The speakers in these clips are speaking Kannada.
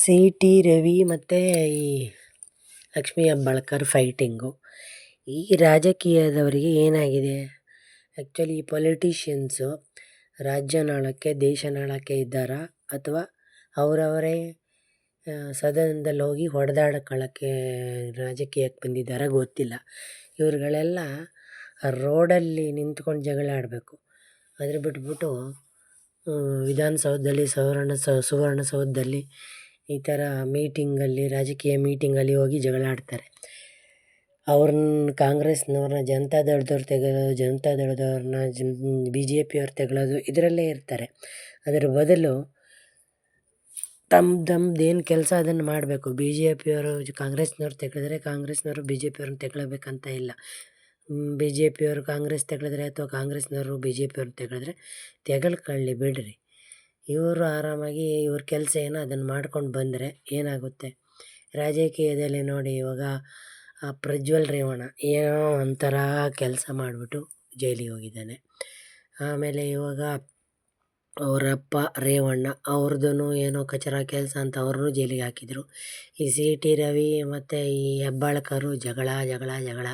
ಸಿ ಟಿ ರವಿ ಮತ್ತು ಈ ಲಕ್ಷ್ಮೀ ಹೆಬ್ಬಾಳ್ಕರ್ ಫೈಟಿಂಗು ಈ ರಾಜಕೀಯದವರಿಗೆ ಏನಾಗಿದೆ? ಆ್ಯಕ್ಚುಲಿ ಈ ಪೊಲಿಟಿಷಿಯನ್ಸು ರಾಜ್ಯನಾಳಕ್ಕೆ ದೇಶನಾಳಕ್ಕೆ ಇದ್ದಾರಾ? ಅಥವಾ ಅವರವರೇ ಸದನದಲ್ಲಿ ಹೋಗಿ ಹೊಡೆದಾಡ್ಕೊಳ್ಳೋಕ್ಕೆ ರಾಜಕೀಯಕ್ಕೆ ಬಂದಿದ್ದಾರಾ ಗೊತ್ತಿಲ್ಲ. ಇವ್ರುಗಳೆಲ್ಲ ರೋಡಲ್ಲಿ ನಿಂತ್ಕೊಂಡು ಜಗಳ ಆಡಬೇಕು. ಅದ್ರ ಬಿಟ್ಬಿಟ್ಟು ವಿಧಾನಸೌಧದಲ್ಲಿ, ಸವರ್ಣ ಸುವರ್ಣಸೌಧದಲ್ಲಿ ಈ ಥರ ಮೀಟಿಂಗಲ್ಲಿ, ರಾಜಕೀಯ ಮೀಟಿಂಗಲ್ಲಿ ಹೋಗಿ ಜಗಳ ಆಡ್ತಾರೆ ಅವ್ರನ್ನ ಕಾಂಗ್ರೆಸ್ನವ್ರನ್ನ ಜನತಾದಳದವ್ರು ತೆಗೆಯೋದು ಜನತಾದಳದವ್ರನ್ನ ಜನ್ ಬಿ ಜೆ ಪಿಯವ್ರು ತೆಗಳೋದು ಇದರಲ್ಲೇ ಇರ್ತಾರೆ. ಅದರ ಬದಲು ತಮ್ಮ ತಮ್ದು ಏನು ಕೆಲಸ ಅದನ್ನು ಮಾಡಬೇಕು? ಬಿ ಜೆ ಪಿಯವರು ಕಾಂಗ್ರೆಸ್ನವ್ರು ತೆಗೆದ್ರೆ ಕಾಂಗ್ರೆಸ್ನವರು ಬಿ ಜೆ ಪಿಯವ್ರನ್ನ ತೆಗೊಳ್ಬೇಕಂತ ಇಲ್ಲ. ಬಿ ಜೆ ಪಿಯವರು ಕಾಂಗ್ರೆಸ್ ತೆಗೆದ್ರೆ ಅಥವಾ ಕಾಂಗ್ರೆಸ್ನವರು ಬಿ ಜೆ ಪಿಯವ್ರನ್ನ ತೆಗೆದ್ರೆ ತೆಗಳ್ಕೊಳ್ಳಿ ಬಿಡಿರಿ. ಇವರು ಆರಾಮಾಗಿ ಇವ್ರ ಕೆಲಸ ಏನೋ ಅದನ್ನು ಮಾಡ್ಕೊಂಡು ಬಂದರೆ ಏನಾಗುತ್ತೆ? ರಾಜಕೀಯದಲ್ಲಿ ನೋಡಿ ಇವಾಗ, ಆ ಪ್ರಜ್ವಲ್ ರೇವಣ್ಣ ಏನೋ ಒಂಥರ ಕೆಲಸ ಮಾಡಿಬಿಟ್ಟು ಜೈಲಿಗೆ ಹೋಗಿದ್ದಾನೆ. ಆಮೇಲೆ ಇವಾಗ ಅವರಪ್ಪ ರೇವಣ್ಣ ಅವ್ರದ್ದು ಏನೋ ಕಚರ ಕೆಲಸ ಅಂತ ಅವ್ರನ್ನೂ ಜೈಲಿಗೆ ಹಾಕಿದರು. ಈ ಸಿ ಟಿ ರವಿ ಮತ್ತು ಈ ಹೆಬ್ಬಾಳ್ಕರು ಜಗಳ ಜಗಳ ಜಗಳ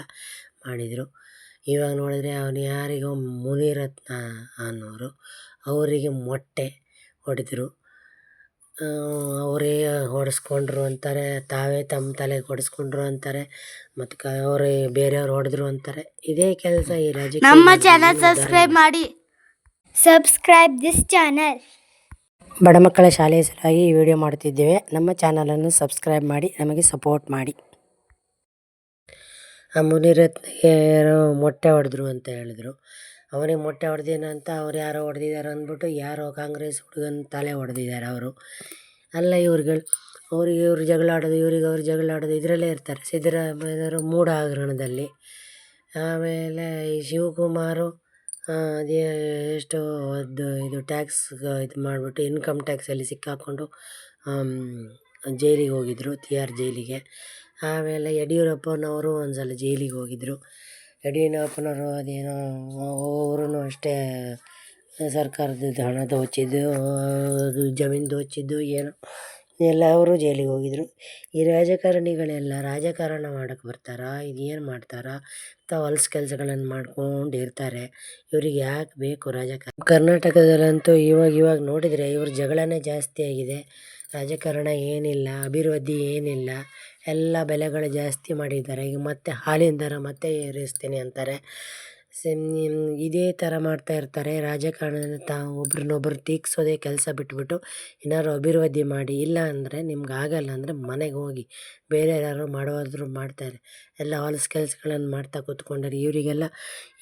ಮಾಡಿದರು. ಇವಾಗ ನೋಡಿದ್ರೆ ಅವನು ಯಾರಿಗೋ ಮುನಿರತ್ನ ಅನ್ನೋರು, ಅವರಿಗೆ ಮೊಟ್ಟೆ ಹೊಡೆದ್ರು. ಅವರೇ ಹೊಡೆಸ್ಕೊಂಡ್ರು ಅಂತಾರೆ ತಾವೇ ತಮ್ಮ ತಲೆಗೆ ಹೊಡೆಸ್ಕೊಂಡ್ರು ಅಂತಾರೆ ಮತ್ತು ಕ ಅವರೇ ಬೇರೆಯವ್ರು ಹೊಡೆದ್ರು ಅಂತಾರೆ. ಇದೇ ಕೆಲಸ ಈ ರಾಜಕೀಯ ನಮ್ಮ ಚಾನಲ್ ಸಬ್ಸ್ಕ್ರೈಬ್ ಮಾಡಿ. ಸಬ್ಸ್ಕ್ರೈಬ್ ದಿಸ್ ಚಾನಲ್ ಬಡ ಮಕ್ಕಳ ಶಾಲೆಯ ಸಲುವಾಗಿ ಈ ವಿಡಿಯೋ ಮಾಡ್ತಿದ್ದೇವೆ ನಮ್ಮ ಚಾನಲನ್ನು ಸಬ್ಸ್ಕ್ರೈಬ್ ಮಾಡಿ ನಮಗೆ ಸಪೋರ್ಟ್ ಮಾಡಿ. ಆ ಮುನಿರತ್ನಗೆ ಮೊಟ್ಟೆ ಹೊಡೆದ್ರು ಅಂತ ಹೇಳಿದ್ರು. ಅವನಿಗೆ ಮೊಟ್ಟೆ ಹೊಡೆದೀನಂತ ಅವ್ರು ಯಾರೋ ಹೊಡೆದಿದ್ದಾರೆ ಅಂದ್ಬಿಟ್ಟು ಯಾರೋ ಕಾಂಗ್ರೆಸ್ ಹುಡುಗನ ತಲೆ ಹೊಡೆದಿದ್ದಾರೆ ಅವರು. ಅಲ್ಲ ಇವ್ರುಗಳು, ಅವ್ರಿಗೆ ಇವ್ರು ಜಗಳ ಆಡೋದು ಇವ್ರಿಗೆ ಅವ್ರು ಜಗಳ ಆಡೋದು ಇದರಲ್ಲೇ ಇರ್ತಾರೆ. ಸಿದ್ದರಾಮಯ್ಯನವರು ಮೂಢ ಹಗರಣದಲ್ಲಿ ಆಮೇಲೆ ಈ ಶಿವಕುಮಾರು ಅದೇ ಎಷ್ಟು ಅದು ಇದು ಟ್ಯಾಕ್ಸ್ ಇದು ಮಾಡಿಬಿಟ್ಟು ಇನ್ಕಮ್ ಟ್ಯಾಕ್ಸಲ್ಲಿ ಸಿಕ್ಕಾಕ್ಕೊಂಡು ಜೈಲಿಗೆ ಹೋಗಿದ್ರು ಆರ್ ಜೈಲಿಗೆ. ಆಮೇಲೆ ಯಡಿಯೂರಪ್ಪನವರು ಒಂದು ಸಲ ಜೈಲಿಗೆ ಹೋಗಿದ್ದರು ಯಡಿಯೂರಪ್ಪನವರು ಅದೇನೋ ಅವ್ರೂ ಅಷ್ಟೇ ಸರ್ಕಾರದ ಹಣ ದೋಚಿದ್ದು ಅದು ಜಮೀನು ದೋಚಿದ್ದು ಏನು. ಎಲ್ಲ ಅವರು ಜೈಲಿಗೆ ಹೋಗಿದ್ದರು ಈ ರಾಜಕಾರಣಿಗಳೆಲ್ಲ ರಾಜಕಾರಣ ಮಾಡಕ್ಕೆ ಬರ್ತಾರಾ? ಇದೇನು ಮಾಡ್ತಾರಾ? ತಾವು ಹೊಲ್ಸ್ ಕೆಲಸಗಳನ್ನು ಮಾಡ್ಕೊಂಡು ಇರ್ತಾರೆ. ಇವ್ರಿಗೆ ಯಾಕೆ ಬೇಕು ರಾಜಕಾರಣ? ಕರ್ನಾಟಕದಲ್ಲಂತೂ ಇವಾಗ ಇವಾಗ ನೋಡಿದರೆ ಇವ್ರ ಜಗಳನೇ ಜಾಸ್ತಿ ಆಗಿದೆ. ರಾಜಕಾರಣ ಏನಿಲ್ಲ, ಅಭಿವೃದ್ಧಿ ಏನಿಲ್ಲ, ಎಲ್ಲ ಬೆಲೆಗಳು ಜಾಸ್ತಿ ಮಾಡಿದ್ದಾರೆ. ಈಗ ಮತ್ತೆ ಹಾಲಿನ ದರ ಮತ್ತೆ ಏರಿಸ್ತೀನಿ ಅಂತಾರೆ. ಇದೇ ಥರ ಮಾಡ್ತಾ ಇರ್ತಾರೆ. ರಾಜಕಾರಣದಲ್ಲಿ ತಾವು ಒಬ್ರನ್ನೊಬ್ರು ಟೀಕ್ಸೋದೇ ಕೆಲಸ ಬಿಟ್ಬಿಟ್ಟು ಏನಾದ್ರು ಅಭಿವೃದ್ಧಿ ಮಾಡಿ, ಇಲ್ಲ ಅಂದರೆ ನಿಮ್ಗೆ ಆಗಲ್ಲ ಅಂದರೆ ಮನೆಗೆ ಹೋಗಿ ಬೇರೆ ಯಾರು ಮಾಡೋದ್ರು ಮಾಡ್ತಾರೆ ಎಲ್ಲ ಹೊಲಸು ಕೆಲಸಗಳನ್ನು ಮಾಡ್ತಾ ಕೂತ್ಕೊಂಡರೆ ಇವರಿಗೆಲ್ಲ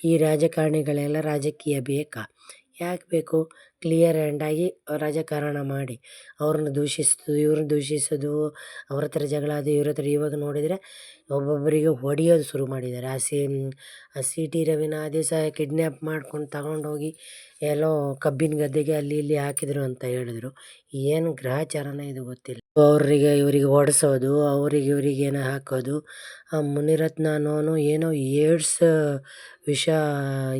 ಈ ರಾಜಕಾರಣಿಗಳೆಲ್ಲ ರಾಜಕೀಯ ಬೇಕಾ? ಯಾಕೆ ಬೇಕು? ಕ್ಲಿಯರ್ ಆ್ಯಂಡಾಗಿ ರಾಜಕಾರಣ ಮಾಡಿ. ಅವ್ರನ್ನ ದೂಷಿಸೋದು ಇವ್ರನ್ನ ದೂಷಿಸೋದು, ಅವ್ರ ಹತ್ರ ಜಗಳ ಅದು ಇವ್ರ ಹತ್ರ ಇವಾಗ ನೋಡಿದರೆ ಒಬ್ಬೊಬ್ಬರಿಗೆ ಹೊಡೆಯೋದು ಶುರು ಮಾಡಿದ್ದಾರೆ. ಆ ಸಿ ಆ ಸಿ ಟಿ ರವಿನ ಆ ದಿವಸ ಕಿಡ್ನ್ಯಾಪ್ ಮಾಡ್ಕೊಂಡು ತಗೊಂಡೋಗಿ ಎಲ್ಲೋ ಕಬ್ಬಿನ ಗದ್ದೆಗೆ ಅಲ್ಲಿ ಇಲ್ಲಿ ಹಾಕಿದ್ರು ಅಂತ ಹೇಳಿದ್ರು. ಏನು ಗ್ರಹಚಾರನೇ ಇದು ಗೊತ್ತಿಲ್ಲ. ಅವರಿಗೆ ಇವರಿಗೆ ಹೊಡೆಸೋದು, ಅವ್ರಿಗೆ ಇವ್ರಿಗೆ ಏನೋ ಹಾಕೋದು, ಆ ಮುನಿರತ್ನ ಅನ್ನೋನು ಏನೋ ಏಡ್ಸ್ ವಿಷ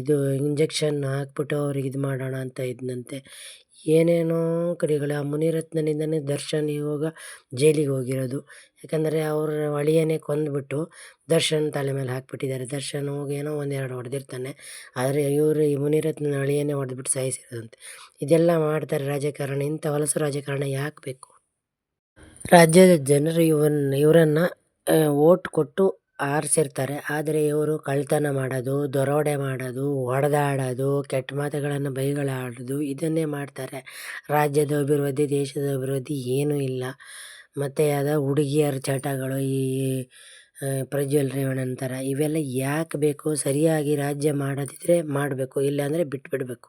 ಇದು ಇಂಜೆಕ್ಷನ್ ಹಾಕ್ಬಿಟ್ಟು ಅವ್ರಿಗೆ ಇದು ಮಾಡೋಣ ಅಂತ ಇದ್ದನಂತೆ ಏನೇನೋ ಕಡೆಗಳು, ಆ ಮುನಿರತ್ನನಿಂದನೇ ದರ್ಶನ್ ಇವಾಗ ಜೈಲಿಗೆ ಹೋಗಿರೋದು. ಯಾಕಂದರೆ ಅವ್ರ ಅಳಿಯನೇ ಕೊಂದುಬಿಟ್ಟು ದರ್ಶನ್ ತಲೆ ಮೇಲೆ ಹಾಕಿಬಿಟ್ಟಿದ್ದಾರೆ. ದರ್ಶನ್ ಹೋಗಿ ಏನೋ ಒಂದೆರಡು ಹೊಡೆದಿರ್ತಾನೆ. ಆದರೆ ಇವರು ಈ ಮುನಿರತ್ನ ಅಳಿಯನೇ ಹೊಡೆದ್ಬಿಟ್ಟು ಸಾಯಿಸಿರೋದಂತೆ ಇದೆಲ್ಲ ಮಾಡ್ತಾರೆ ರಾಜಕಾರಣ. ಇಂಥ ಹೊಲಸು ರಾಜಕಾರಣ ಯಾಕೆ ಬೇಕು? ರಾಜ್ಯದ ಜನರು ಇವನ್ನ ಇವರನ್ನು ಓಟ್ ಕೊಟ್ಟು ಆರಿಸಿರ್ತಾರೆ. ಆದರೆ ಇವರು ಕಳ್ಳತನ ಮಾಡೋದು, ದರೋಡೆ ಮಾಡೋದು, ಹೊಡೆದಾಡೋದು, ಕೆಟ್ಟ ಮಾತುಗಳನ್ನು ಬೈಗಳಾಡೋದು, ಇದನ್ನೇ ಮಾಡ್ತಾರೆ. ರಾಜ್ಯದ ಅಭಿವೃದ್ಧಿ, ದೇಶದ ಅಭಿವೃದ್ಧಿ ಏನೂ ಇಲ್ಲ. ಮತ್ತು ಅದ ಹುಡುಗಿಯರ ಚಟಗಳು, ಈ ಪ್ರಜ್ವಲ್ ರೇವಣ್ಣನ ಥರ ಇವೆಲ್ಲ ಯಾಕೆ ಬೇಕು? ಸರಿಯಾಗಿ ರಾಜ್ಯ ಮಾಡೋದಿದ್ರೆ ಮಾಡಬೇಕು, ಇಲ್ಲಾಂದರೆ ಬಿಟ್ಬಿಡಬೇಕು.